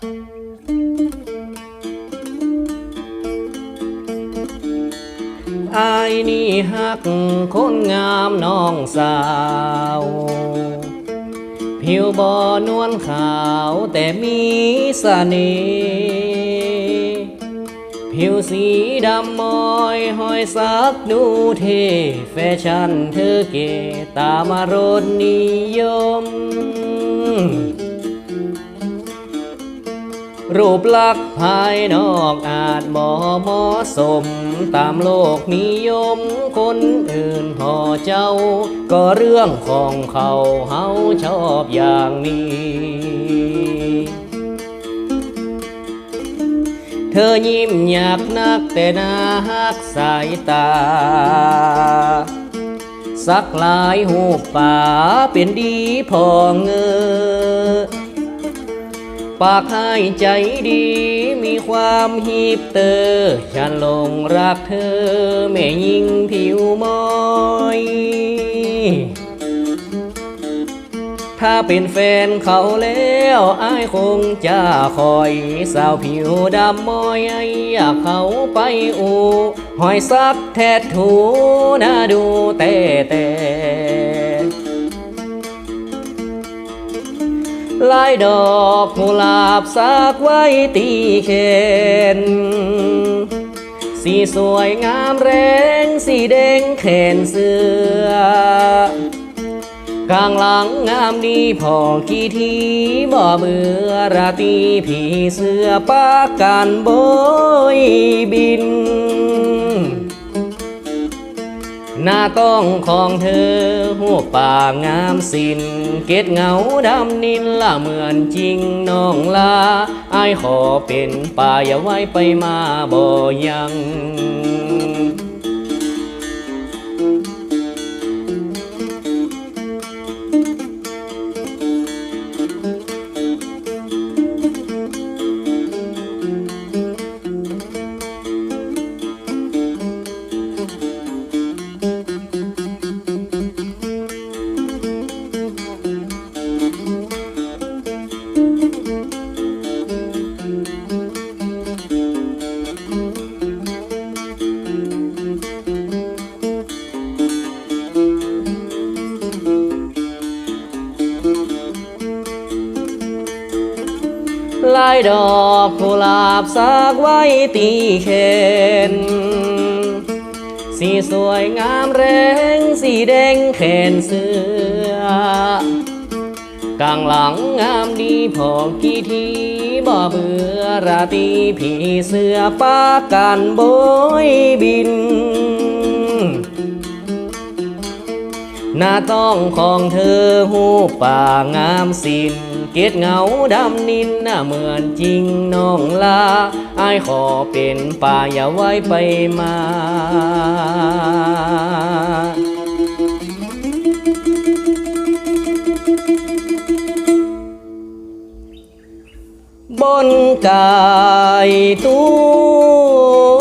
อายนี่ฮักคนงามน้องสาว ผิวบอนวลขาวแต่มีเสน่ห์ผิวสีดำมอยหอยสักดูเท แฟชั่นเธอเก๋ตามารถนิยม รูปลักษณ์ภายนอกอาจบ่เหมาะสม ตามโลกนิยมคนอื่นพอเจ้า ก็เรื่องของเขาเฮาชอบอย่างนี้ เธอยิ้มหยาบนักแต่นาฮักสายตาสักหลายหูปป่าเป็นดีพอเงอ ปากให้ใจดี มีความฮีบเตอร์ฉันหลงรักเธอ แม่ยิงผิวมอย ถ้าเป็นแฟนเขาแล้วอายคงจะคอย สาวผิวดำมอยไอ้อยากเขาไปอูหอยซักแทดถูน่าดูแต่แต่ ลายดอกกุหลาบสักไว้ตีเขนสีสวยงามแรงสีแดงแขนเสือกลางหลังงามดีพอกี่ทีบ่เบื่อราตีผีเสื้อปากกันโบยบิน หน้าต้องของเธอหัวป่างามสิน เกตเงาดำนินละเหมือนจริงน้องลาไอขอเป็นป่าอย่าไว้ไปมาบ่ยัง ลายดอกกุหลาบสักไว้ตีเขนสีสวยงามแรงสีแดงแขนเสื้อกลางหลังงามดีพอกี่ทีบ่เบื่อราตรีผีเสื้อปากันโบยบินหน้าต้องของเธอหูป่างามสิน เกตเงาดำนินน้าเหมือนจริงน้องลาอายขอเป็นป่าอย่าไว้ไปมาบนกายตัว